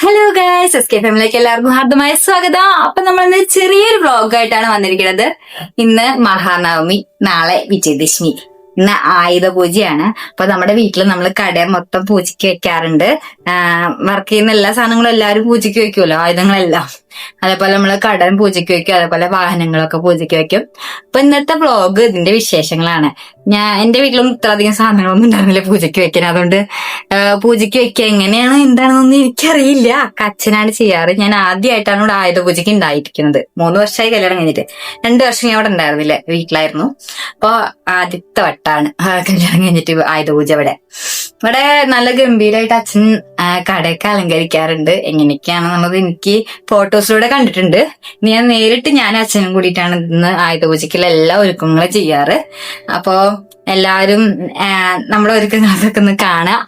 Hello guys S K ഫാമിലിക്ക് എല്ലാവർക്കും ഹാർദമായ സ്വാഗതം. അപ്പൊ നമ്മൾ ഇന്ന് ചെറിയൊരു വ്ലോഗായിട്ടാണ് വന്നിരിക്കുന്നത്. ഇന്ന് മഹാനവമി നാളെ വിജയദശമി. ഇന്ന് ആയുധ പൂജയാണ്. അപ്പൊ നമ്മുടെ വീട്ടിൽ നമ്മൾ കട മൊത്തം പൂജയ്ക്ക് വെക്കാറുണ്ട്. വർക്ക് ചെയ്യുന്ന എല്ലാ സാധനങ്ങളും എല്ലാവരും പൂജയ്ക്ക് വെക്കുമല്ലോ? ആയുധങ്ങളെല്ലാം. അതേപോലെ നമ്മൾ കടൻ പൂജയ്ക്ക് വയ്ക്കും അതേപോലെ വാഹനങ്ങളൊക്കെ പൂജയ്ക്ക് വയ്ക്കും. അപ്പൊ ഇന്നത്തെ ബ്ലോഗ് ഇതിന്റെ വിശേഷങ്ങളാണ്. ഞാൻ എന്റെ വീട്ടിലൊന്നും ഇത്രയധികം സാധനങ്ങളൊന്നും ഉണ്ടായിരുന്നില്ല പൂജയ്ക്ക് വെക്കാൻ അതുകൊണ്ട് പൂജയ്ക്ക് വെക്കുക എങ്ങനെയാണ് എന്താണെന്നൊന്നും എനിക്കറിയില്ല. അച്ഛനാണ് ചെയ്യാറ്. ഞാൻ ആദ്യമായിട്ടാണ് ഇവിടെ ആയുധ പൂജയ്ക്ക് ഉണ്ടായിരിക്കുന്നത്. മൂന്ന് വർഷമായി കല്യാണം കഴിഞ്ഞിട്ട്. രണ്ട് വർഷം ഞാൻ അവിടെ ഉണ്ടായിരുന്നില്ല വീട്ടിലായിരുന്നു. അപ്പൊ ആദ്യത്തെ വട്ടാണ് കല്യാണം കഴിഞ്ഞിട്ട് ആയുധ പൂജ ഇവിടെ. ഇവിടെ നല്ല ഗംഭീരമായിട്ട് അച്ഛൻ കടയൊക്കെ അലങ്കരിക്കാറുണ്ട്. എങ്ങനെയൊക്കെയാണെന്നുള്ളത് എനിക്ക് ഫോട്ടോസിലൂടെ കണ്ടിട്ടുണ്ട്. ഞാൻ നേരിട്ട് ഞാൻ അച്ഛനും കൂടിയിട്ടാണ് ഇന്ന് ആയുധ പൂജയ്ക്കുള്ള എല്ലാ ഒരുക്കങ്ങളും ചെയ്യാറ്. അപ്പോ എല്ലാവരും നമ്മുടെ ഒരുക്കങ്ങളൊക്കെ ഒന്ന് കാണാം.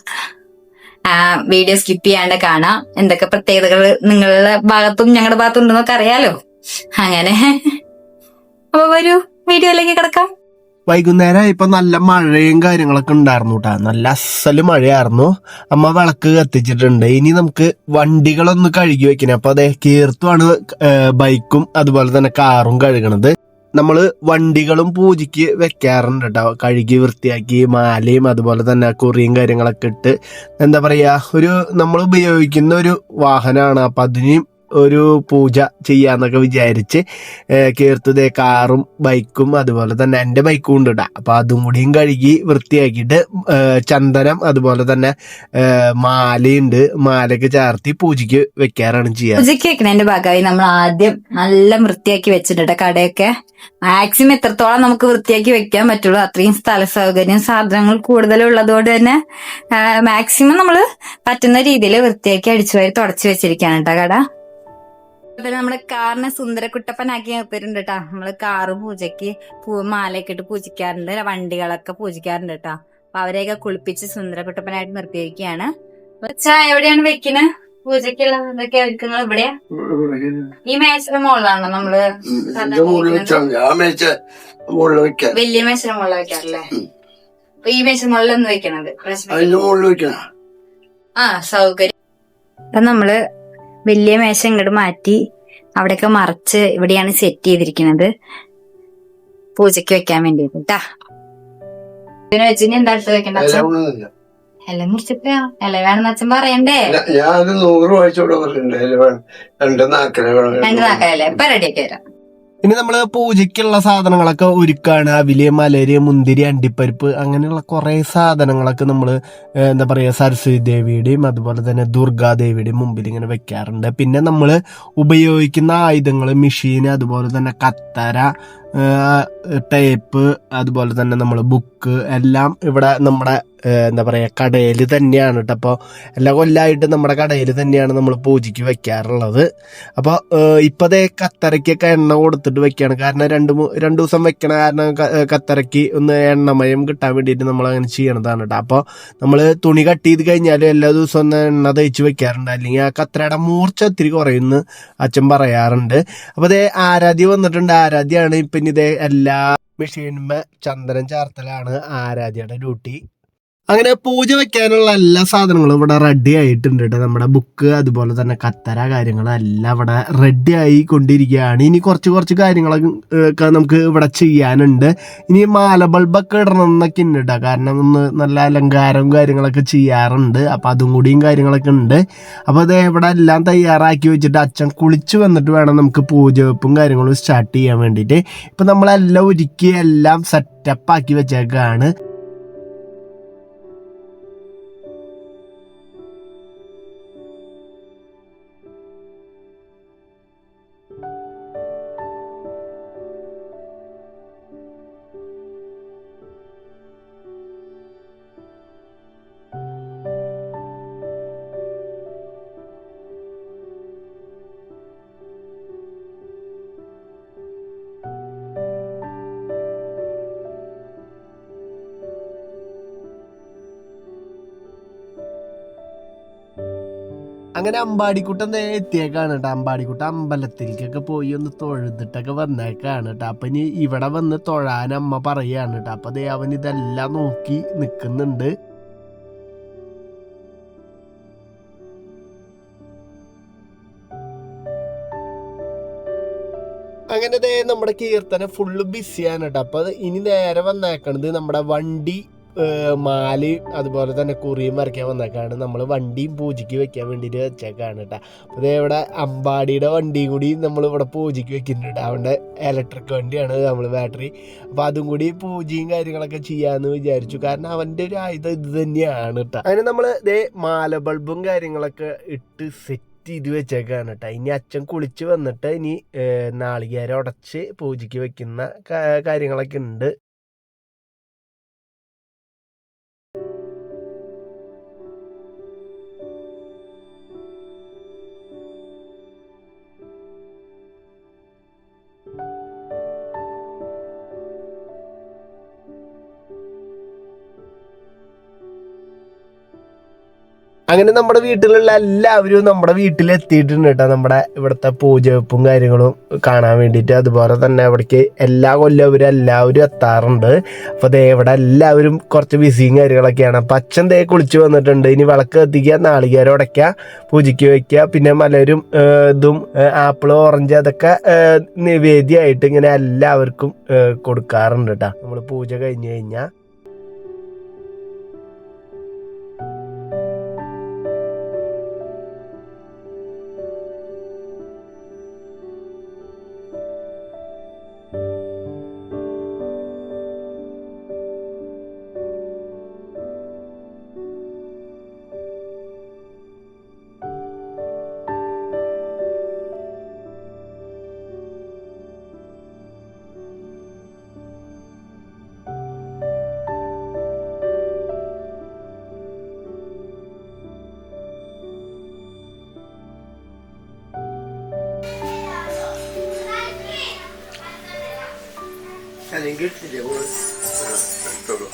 വീഡിയോ സ്കിപ്പ് ചെയ്യാണ്ട് കാണാം. എന്തൊക്കെ പ്രത്യേകതകൾ നിങ്ങളുടെ ഭാഗത്തും ഞങ്ങളുടെ ഭാഗത്തും ഉണ്ടെന്നൊക്കെ അറിയാലോ. അങ്ങനെ. അപ്പൊ വരൂ വീഡിയോയിലേക്ക് കിടക്കാം. വൈകുന്നേരം ഇപ്പൊ നല്ല മഴയും കാര്യങ്ങളൊക്കെ ഉണ്ടായിരുന്നു കേട്ടാ നല്ല അസൽ മഴയായിരുന്നു. അമ്മ വിളക്ക് കത്തിച്ചിട്ടുണ്ട്. ഇനി നമുക്ക് വണ്ടികളൊന്ന് കഴുകി വെക്കണം. അപ്പൊ അതെ കീർത്തുമാണ് ബൈക്കും അതുപോലെ തന്നെ കാറും കഴുകണത്. നമ്മൾ വണ്ടികളും പൂജയ്ക്ക് വെക്കാറുണ്ട് കേട്ടോ കഴുകി വൃത്തിയാക്കി മാലയും അതുപോലെ തന്നെ കുറിയും കാര്യങ്ങളൊക്കെ ഇട്ട് എന്താ പറയാ ഒരു നമ്മൾ ഉപയോഗിക്കുന്ന ഒരു വാഹനമാണ് അപ്പൊ അതിന് ഒരു പൂജ ചെയ്യാന്നൊക്കെ വിചാരിച്ച് കീർത്തതേ കാറും ബൈക്കും അതുപോലെ തന്നെ എന്റെ ബൈക്കും ഉണ്ട് കേട്ടോ അപ്പൊ അതും കൂടിയും കഴുകി വൃത്തിയാക്കിയിട്ട് ചന്ദനം അതുപോലെ തന്നെ മാലയുണ്ട്. മാലയൊക്കെ ചാർത്തി പൂജയ്ക്ക് വെക്കാറാണ് ചെയ്യുക പൂജയ്ക്ക് വെക്കണതിന്റെ ഭാഗമായി. നമ്മൾ ആദ്യം നല്ല വൃത്തിയാക്കി വെച്ചിട്ടുണ്ട് കടയൊക്കെ. മാക്സിമം എത്രത്തോളം നമുക്ക് വൃത്തിയാക്കി വെക്കാൻ പറ്റുള്ളൂ അത്രയും സ്ഥല സൗകര്യം സാധനങ്ങൾ കൂടുതലുള്ളത് കൊണ്ട് തന്നെ മാക്സിമം നമ്മൾ പറ്റുന്ന രീതിയിൽ വൃത്തിയാക്കി അടിച്ചു വരി തുടച്ചു വെച്ചിരിക്കുകയാണ് കേട്ടോ കട. അതുപോലെ നമ്മുടെ കാറിനെ സുന്ദരക്കുട്ടപ്പനാക്കി നിർത്തിയിട്ടുണ്ട് കേട്ടാ നമ്മൾ കാറ് പൂജയ്ക്ക് പൂ മാലയൊക്കെ ഇട്ട് പൂജിക്കാറുണ്ട്. വണ്ടികളൊക്കെ പൂജിക്കാറുണ്ട് കേട്ടോ അപ്പൊ അവരെയൊക്കെ കുളിപ്പിച്ച് സുന്ദരക്കുട്ടപ്പനായിട്ട് നിർത്തിയിരിക്കുകയാണ് ചായ എവിടെയാണ് വെക്കുന്നത് പൂജയ്ക്കുള്ള എന്തൊക്കെയാ ഒരുക്കങ്ങൾ ഇവിടെയാ? ഈ മേശയുടെ മുകളിലാണോ നമ്മൾ വലിയ മേശയുടെ മുകളിൽ വെക്കാറില്ലേ? അപ്പൊ ഈ മേശ വെക്കണത്? മുകളിൽ വെക്കണം. ആ സൗകര്യം. അപ്പൊ നമ്മൾ വലിയ മേശ ഇങ്ങോട്ട് മാറ്റി അവിടെയൊക്കെ മറച്ച് ഇവിടെയാണ് സെറ്റ് ചെയ്തിരിക്കുന്നത്. പൂജയ്ക്ക് വെക്കാൻ വേണ്ടി കേട്ടാ ഇതിനെ ഇനി എന്താ അടുത്ത് വെക്കണ്ട ഇല മുറിച്ചിട്ടാ ഇല വേണമെന്ന് അച്ഛൻ പറയണ്ടേ? ഞാനത് നൂറ് വായിച്ചോടെ രണ്ട് നാക്കര രണ്ട് ഇപ്പൊ റെഡിയാക്കി തരാം. ഇനി നമ്മൾ പൂജയ്ക്കുള്ള സാധനങ്ങളൊക്കെ ഒരുക്കാണ്. അവിൽ മലര് മുന്തിരി അണ്ടിപ്പരിപ്പ് അങ്ങനെയുള്ള കുറെ സാധനങ്ങളൊക്കെ നമ്മൾ ഏഹ്, എന്താ പറയാ സരസ്വതി ദേവിയുടെയും അതുപോലെ തന്നെ ദുർഗാദേവിയുടെയും മുമ്പിൽ ഇങ്ങനെ വെക്കാറുണ്ട്. പിന്നെ നമ്മൾ ഉപയോഗിക്കുന്ന ആയുധങ്ങൾ മെഷീൻ അതുപോലെ തന്നെ കത്തര ടേപ്പ് അതുപോലെ തന്നെ നമ്മൾ ബുക്ക് എല്ലാം ഇവിടെ നമ്മുടെ എന്താ പറയുക കടയിൽ തന്നെയാണ് കേട്ടോ. അപ്പോൾ എല്ലാ കൊല്ലമായിട്ട് നമ്മുടെ കടയിൽ തന്നെയാണ് നമ്മൾ പൂജയ്ക്ക് വെക്കാറുള്ളത്. അപ്പോൾ ഇപ്പതേ കത്തരയ്ക്കൊക്കെ എണ്ണ കൊടുത്തിട്ട് വെക്കുകയാണ് കാരണം രണ്ട് രണ്ട് ദിവസം വെക്കണ കാരണം കത്തറയ്ക്ക് ഒന്ന് എണ്ണമയം കിട്ടാൻ വേണ്ടിയിട്ട് നമ്മൾ അങ്ങനെ ചെയ്യണതാണ് കേട്ടോ. അപ്പോൾ നമ്മൾ തുണി കട്ട് ചെയ്ത് കഴിഞ്ഞാൽ എല്ലാ ദിവസവും ഒന്ന് എണ്ണ തേച്ച് വെക്കാറുണ്ട്. അല്ലെങ്കിൽ ആ കത്തരയുടെ മൂർച്ച ഒത്തിരി കുറയുന്നു അച്ഛൻ പറയാറുണ്ട്. അപ്പോൾ അതേ ആരാധ്യ വന്നിട്ടുണ്ട്. ആരാധ്യയാണ് ഇപ്പം ഇനി ഇതേ എല്ലാ മെഷീനുമേ ചന്ദനം ചാർത്തലാണ് ആരാധ്യയുടെ ഡ്യൂട്ടി. അങ്ങനെ പൂജ വെക്കാനുള്ള എല്ലാ സാധനങ്ങളും ഇവിടെ റെഡി ആയിട്ടുണ്ട് കേട്ടോ നമ്മുടെ ബുക്ക് അതുപോലെ തന്നെ കത്തര കാര്യങ്ങളും എല്ലാം ഇവിടെ റെഡി ആയി കൊണ്ടിരിക്കുകയാണ്. ഇനി കുറച്ച് കുറച്ച് കാര്യങ്ങളൊക്കെ നമുക്ക് ഇവിടെ ചെയ്യാനുണ്ട്. ഇനി മാല ബൾബൊക്കെ ഇടണം എന്നൊക്കെ ഉണ്ട് കേട്ടോ കാരണം ഒന്ന് നല്ല അലങ്കാരവും കാര്യങ്ങളൊക്കെ ചെയ്യാറുണ്ട്. അപ്പോൾ അതും കൂടിയും കാര്യങ്ങളൊക്കെ ഉണ്ട്. അപ്പോൾ അത് ഇവിടെ എല്ലാം തയ്യാറാക്കി വെച്ചിട്ട് അച്ഛൻ കുളിച്ച് വന്നിട്ട് വേണം നമുക്ക് പൂജ വെപ്പും കാര്യങ്ങളും സ്റ്റാർട്ട് ചെയ്യാൻ വേണ്ടിയിട്ട്. ഇപ്പം നമ്മളെല്ലാം ഒരുക്കി എല്ലാം സെറ്റപ്പാക്കി വെച്ചേക്കാണ്. അങ്ങനെ അമ്പാടിക്കുട്ടൻ നേരെ എത്തിയേക്കാണ് കേട്ടോ അമ്പാടിക്കുട്ട അമ്പലത്തിലേക്കൊക്കെ പോയി ഒന്ന് തൊഴുതിട്ടൊക്കെ വന്നേക്കാണ് കേട്ടോ അപ്പം ഇനി ഇവിടെ വന്ന് തൊഴാൻ അമ്മ പറയുകയാണ് കേട്ടോ അപ്പം ദേ അവൻ ഇതെല്ലാം നോക്കി നിൽക്കുന്നുണ്ട് അങ്ങനെ നമ്മുടെ കീർത്തന ഫുള്ള് ബിസിയാണ് കേട്ടോ അപ്പം ഇനി നേരെ വന്നേക്കണത് നമ്മുടെ വണ്ടി മാൽ അതുപോലെ തന്നെ കുറിയും വരയ്ക്കാൻ വന്നേക്കാണ്. നമ്മൾ വണ്ടിയും പൂജയ്ക്ക് വെക്കാൻ വേണ്ടിയിട്ട് വെച്ചേക്കാണ് കേട്ടോ അപ്പോൾ ഇവിടെ അമ്പാടിയുടെ വണ്ടിയും കൂടി നമ്മൾ ഇവിടെ പൂജയ്ക്ക് വെക്കുന്നുണ്ട് അവന്റെ ഇലക്ട്രിക് വണ്ടിയാണ് നമ്മൾ ബാറ്ററി അപ്പോൾ അതും കൂടി പൂജയും കാര്യങ്ങളൊക്കെ ചെയ്യാമെന്ന് വിചാരിച്ചു. കാരണം അവന്റെ ഒരു ആയുധം ഇത് തന്നെയാണ് കേട്ടോ അതിന് നമ്മൾ ഇതേ മാല ബൾബും കാര്യങ്ങളൊക്കെ ഇട്ട് സെറ്റ് ഇത് വെച്ചേക്കാണ് കേട്ടോ ഇനി അച്ഛൻ കുളിച്ച് വന്നിട്ട് ഇനി നാളികേരം ഉടച്ച് പൂജയ്ക്ക് വെക്കുന്ന കാര്യങ്ങളൊക്കെ ഉണ്ട്. അങ്ങനെ നമ്മുടെ വീട്ടിലുള്ള എല്ലാവരും നമ്മുടെ വീട്ടിൽ എത്തിയിട്ടുണ്ട് കേട്ടോ. നമ്മുടെ ഇവിടുത്തെ പൂജവെപ്പും കാര്യങ്ങളും കാണാൻ വേണ്ടിയിട്ട്. അതുപോലെ തന്നെ അവിടേക്ക് എല്ലാ കൊല്ലം എല്ലാവരും എത്താറുണ്ട്. അപ്പോൾ ദേ ഇവിടെ എല്ലാവരും കുറച്ച് ബിസിയും കാര്യങ്ങളൊക്കെയാണ്. അപ്പം അച്ഛൻ ദേ കുളിച്ച് വന്നിട്ടുണ്ട്. ഇനി വിളക്ക് കത്തിക്കുക നാളികേരം ഉടയ്ക്കുക പൂജയ്ക്ക് വയ്ക്കുക. പിന്നെ മലരും ഇതും ആപ്പിൾ ഓറഞ്ച് അതൊക്കെ നിവേദ്യമായിട്ട് ഇങ്ങനെ എല്ലാവർക്കും കൊടുക്കാറുണ്ട് കേട്ടോ. നമ്മൾ പൂജ കഴിഞ്ഞ് കഴിഞ്ഞാൽ അല്ലെങ്കിൽ ഇട്ടില്ലേ? ഓ, ആ, എടുത്തോളൂ.